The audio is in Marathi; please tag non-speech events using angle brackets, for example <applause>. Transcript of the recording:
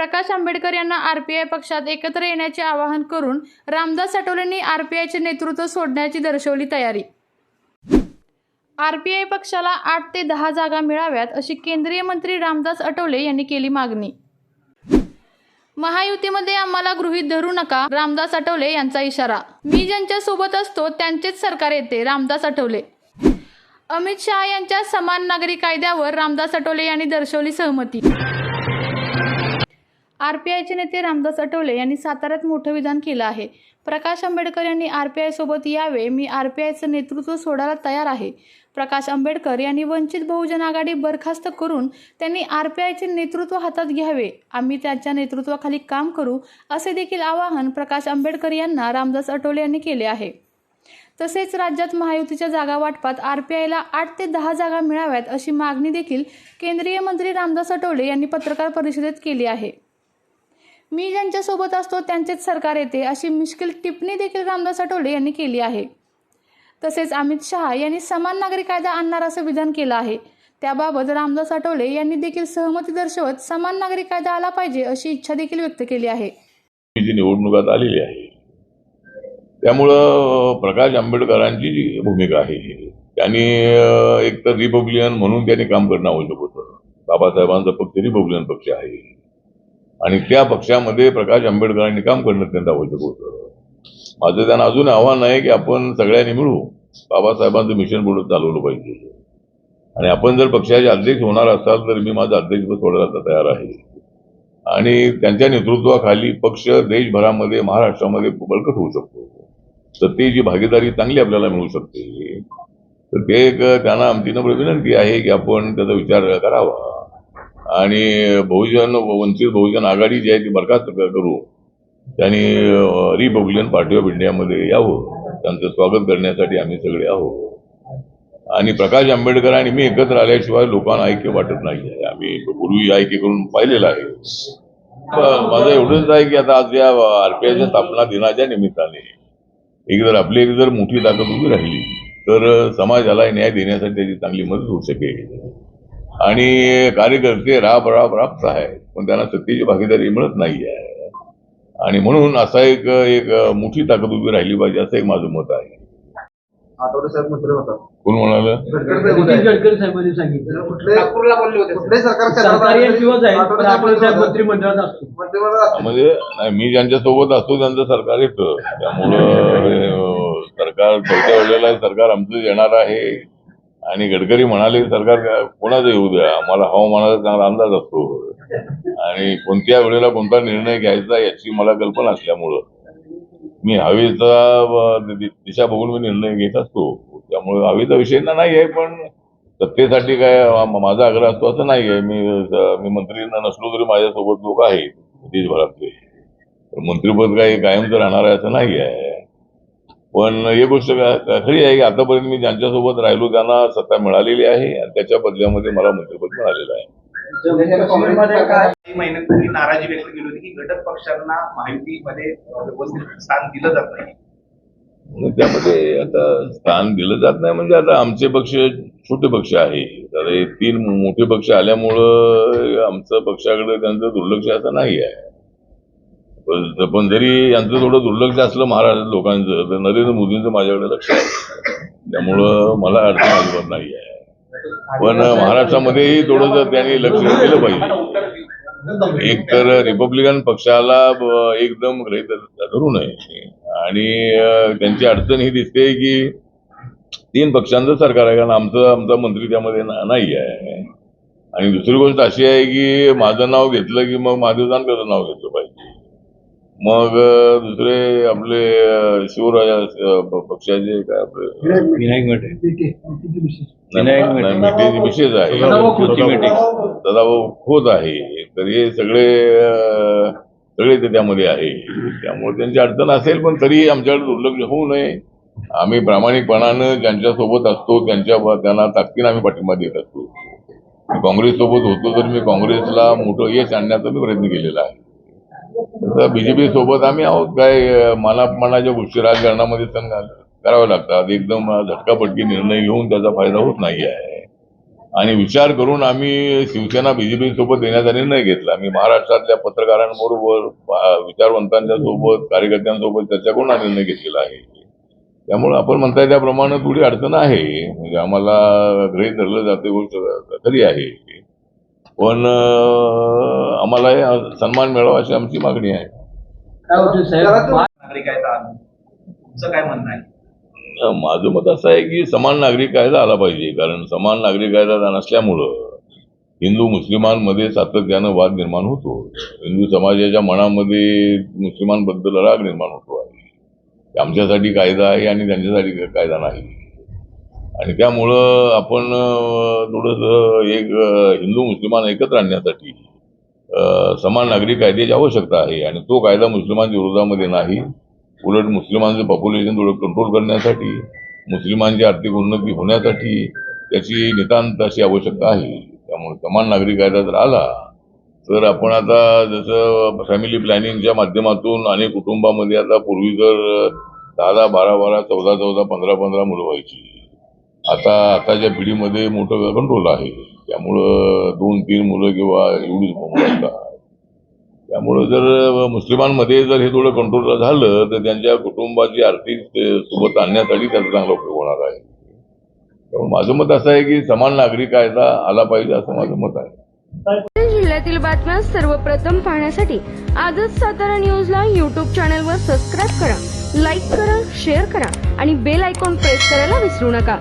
प्रकाश आंबेडकर यांना आरपीआय पक्षात एकत्र येण्याचे आवाहन करून रामदास आठवलेंनी आरपीआयचे नेतृत्व सोडण्याची दर्शवली तयारी. आरपीआय पक्षाला आठ ते दहा जागा मिळाव्यात अशी केंद्रीय मंत्री रामदास आठवले यांनी केली मागणी. महायुतीमध्ये आम्हाला गृहीत धरू नका रामदास आठवले यांचा इशारा. मी ज्यांच्या सोबत असतो त्यांचेच सरकार येते रामदास आठवले. अमित शहा यांच्या समान नागरी कायद्यावर रामदास आठवले यांनी दर्शवली सहमती. आर पी आयचे नेते रामदास आठवले यांनी साताऱ्यात मोठं विधान केलं आहे. प्रकाश आंबेडकर यांनी आर पी आयसोबत यावे मी आर पी आयचं नेतृत्व सोडायला तयार आहे. प्रकाश आंबेडकर यांनी वंचित बहुजन आघाडी बरखास्त करून त्यांनी आर पी आयचे नेतृत्व हातात घ्यावे. आम्ही त्यांच्या नेतृत्वाखाली काम करू असे देखील आवाहन प्रकाश आंबेडकर यांना रामदास आठवले यांनी केले आहे. तसेच राज्यात महायुतीच्या जागा वाटपात आर पी आयला आठ ते दहा जागा मिळाव्यात अशी मागणी देखील केंद्रीय मंत्री रामदास आठवले यांनी पत्रकार परिषदेत केली आहे. मी ज्यांच्यासोबत असतो त्यांचेच सरकार येते अशी मिश्किल टिप्पणी देखील रामदास आठवले यांनी केली आहे. तसेच अमित शहा यांनी समान नागरी कायदा आणणार असं विधान केलं आहे. त्याबाबत रामदास आठवले यांनी देखील सहमती दर्शवत समान नागरी कायदा आला पाहिजे अशी इच्छा देखील व्यक्त केली आहे. जी निवडणुकात आलेली आहे. त्यामुळं प्रकाश आंबेडकरांची जी भूमिका आहे त्यांनी एक तर रिपब्लिकन म्हणून त्यांनी काम करणं आवश्यक होतं. बाबासाहेबांचा पक्ष रिपब्लिकन पक्ष आहे. आणि त्या पक्षामध्ये प्रकाश आंबेडकरांनी काम करणं अत्यंत आवश्यक होतं. माझं त्यांना अजून आव्हान आहे की आपण सगळ्यांनी मिळू बाबासाहेबांचं मिशन पुढे चालवलं पाहिजे. आणि आपण जर पक्षाचे अध्यक्ष होणार असाल तर मी माझं अध्यक्षपद सोडायला तयार आहे. आणि त्यांच्या नेतृत्वाखाली पक्ष देशभरामध्ये महाराष्ट्रामध्ये बळकट होऊ शकतो. तर ते जी भागीदारी चांगली आपल्याला मिळू शकते तर ते एक त्यांना आमची नम्र विनंती आहे की आपण त्याचा विचार करावा. आणि बहुजन वंचित बहुजन आघाडी जी आहे ती बरखास्त करू. त्यांनी रिपब्लिकन पार्टी ऑफ इंडियामध्ये यावं. त्यांचं स्वागत करण्यासाठी आम्ही सगळे आहोत. आणि प्रकाश आंबेडकर आणि मी एकत्र आल्याशिवाय लोकांना ऐक्य वाटत नाही आहे. आम्ही पूर्वी ऐक्य करून पाहिलेलं आहे. माझं एवढंच आहे की आता आज या आरपीआयच्या स्थापना दिनाच्या निमित्ताने एक जर आपली एक जर मोठी ताकद उभी राहिली तर समाजाला न्याय देण्यासाठी त्याची चांगली मदत होऊ शकेल. आणि कार्यकर्ते राब राब राबत आहेत पण त्यांना सत्तेची भागीदारी मिळत नाही आहे आणि म्हणून असा एक एक मोठी ताकद उभी राहिली पाहिजे असं एक माझं मत आहे. कोण म्हणालं? गडकरी साहेबांनी सांगितलं. म्हणजे नाही मी ज्यांच्या सोबत असतो त्यांचं सरकार येतं. त्यामुळं <laughs> सरकार चौथ्या वेळेला सरकार आमचं येणार आहे. आणि गडकरी म्हणाले सरकार कोणाचं येऊ द्या? आम्हाला हवामानाचा चांगला अंदाज असतो. आणि कोणत्या वेळेला कोणता निर्णय घ्यायचा याची मला कल्पना असल्यामुळं. मी हवेचा दिशा बघून मी निर्णय घेत असतो. त्यामुळे हवेचा विषय ना नाही आहे पण सत्तेसाठी काय माझा आग्रह असतो असं नाही आहे मी मी मंत्री नसलो तरी माझ्यासोबत लोक आहेत. देशभरातले. मंत्रीपद काही कायमचं राहणार आहे असं नाही आहे पण ही गोष्ट खरी आहे की आतापर्यंत मी ज्यांच्यासोबत राहिलो त्यांना सत्ता मिळालेली आहे आणि त्याच्या बदल्यामध्ये मला मंत्रिपद मिळालेलं आहे. काँग्रेसमध्ये काही महिन्यांपूर्वी नाराजी व्यक्त केली होती की घटक पक्षांना माहितीमध्ये व्यवस्थित स्थान दिलं जात नाही. त्यामध्ये आता स्थान दिलं जात नाही. म्हणजे आता आमचे पक्ष छोटे पक्ष आहे. तर हे तीन मोठे पक्ष आल्यामुळं आमचं पक्षाकडे त्यांचं दुर्लक्ष असं नाही आहे. पण जरी यांचं थोडं दुर्लक्ष असलं महाराष्ट्र लोकांचं तर नरेंद्र मोदींचं माझ्याकडे लक्ष आहे. त्यामुळं मला अडचण अजिबात नाही आहे. पण महाराष्ट्रामध्येही थोडंसं त्यांनी लक्ष दिलं पाहिजे. एक तर रिपब्लिकन पक्षाला एकदम ग्रहित धरू नये. आणि त्यांची अडचण ही दिसते की तीन पक्षांचं सरकार आहे कारण आमचं आमचा मंत्री त्यामध्ये नाही आहे. आणि दुसरी गोष्ट अशी आहे की माझं नाव घेतलं की मग महादेव जानकरचं नाव घेतलं मग दुसरे आपले शिवराजा पक्षाचे काय आपले? विनायक विशेष आहे. सदाभाऊ खोत आहे. तर हे सगळे सगळे ते त्यामध्ये आहे. त्यामुळे त्यांची अडचण असेल पण तरी आमच्याकडे दुर्लक्ष होऊ नये. आम्ही प्रामाणिकपणानं ज्यांच्या सोबत असतो त्यांच्या त्यांना ताकदीनं आम्ही पाठिंबा देत असतो. काँग्रेस सोबत होतो तर मी काँग्रेसला मोठं यश आणण्याचा मी प्रयत्न केलेला आहे. तर बीजेपी सोबत आम्ही आहोत. काय मला मनाच्या गोष्टी राजकारणामध्ये सण कराव्या लागतात एकदम झटकापटकी निर्णय घेऊन त्याचा फायदा होत नाही आहे. आणि विचार करून आम्ही शिवसेना बीजेपी सोबत येण्याचा निर्णय घेतला. मी महाराष्ट्रातल्या पत्रकारांबरोबर विचारवंतांच्या सोबत कार्यकर्त्यांसोबत चर्चा करून हा निर्णय घेतलेला आहे. त्यामुळे आपण म्हणताय त्याप्रमाणे थोडी अडचण आहे. म्हणजे आम्हाला गृहित धरलं जाते गोष्ट खरी आहे. पण हे सन्मान मिळावा अशी आमची मागणी आहे. काय होते साहेब नागरिक आहेत आणून तुमचं काय म्हणणं आहे? माझं मत असं आहे की समान नागरिक कायदा आला पाहिजे कारण समान नागरिक कायदा नसल्यामुळं हिंदू मुस्लिमांमध्ये सातत्यानं वाद निर्माण होतो. हिंदू समाजाच्या मनामध्ये मुस्लिमांबद्दल राग निर्माण होतो. आहे आमच्यासाठी कायदा आहे आणि त्यांच्यासाठी कायदा नाही. आणि त्यामुळं आपण थोडस थोडंसं एक हिंदू मुस्लिमान एकत्र आणण्यासाठी समान नागरिक कायद्याची आवश्यकता आहे. आणि तो कायदा मुस्लिमांच्या विरोधामध्ये नाही. उलट मुस्लिमांचं पॉप्युलेशन थोडं कंट्रोल करण्यासाठी मुस्लिमांची आर्थिक उन्नती होण्यासाठी त्याची नितांत अशी आवश्यकता आहे. त्यामुळे समान नागरिक कायदा जर आला तर आपण आता जसं फॅमिली प्लॅनिंगच्या माध्यमातून अनेक कुटुंबामध्ये आता पूर्वी जर दहा दहा बारा बारा चौदा चौदा पंधरा पंधरा मुलं व्हायची. आता आताच्या पिढीमध्ये मोठं कंट्रोल आहे त्यामुळं दोन तीन मुलं किंवा एवढीच मुलं असतात. त्यामुळं जर मुस्लिमांमध्ये जर हे थोडं कंट्रोल झालं तर त्यांच्या कुटुंबाची आर्थिक सोबत आणण्यासाठी त्याचा चांगला उपयोग होणार आहे. त्यामुळे माझं मत असं आहे की समान नागरिक कायदा आला पाहिजे असं माझं मत आहे. जिल्ह्यातील बातम्या सर्वप्रथम पाहण्यासाठी आजच सातारा न्यूजला यूट्यूब चॅनलवर सबस्क्राईब करा लाईक करा शेअर करा आणि बेल आयकॉन प्रेस करायला विसरू नका.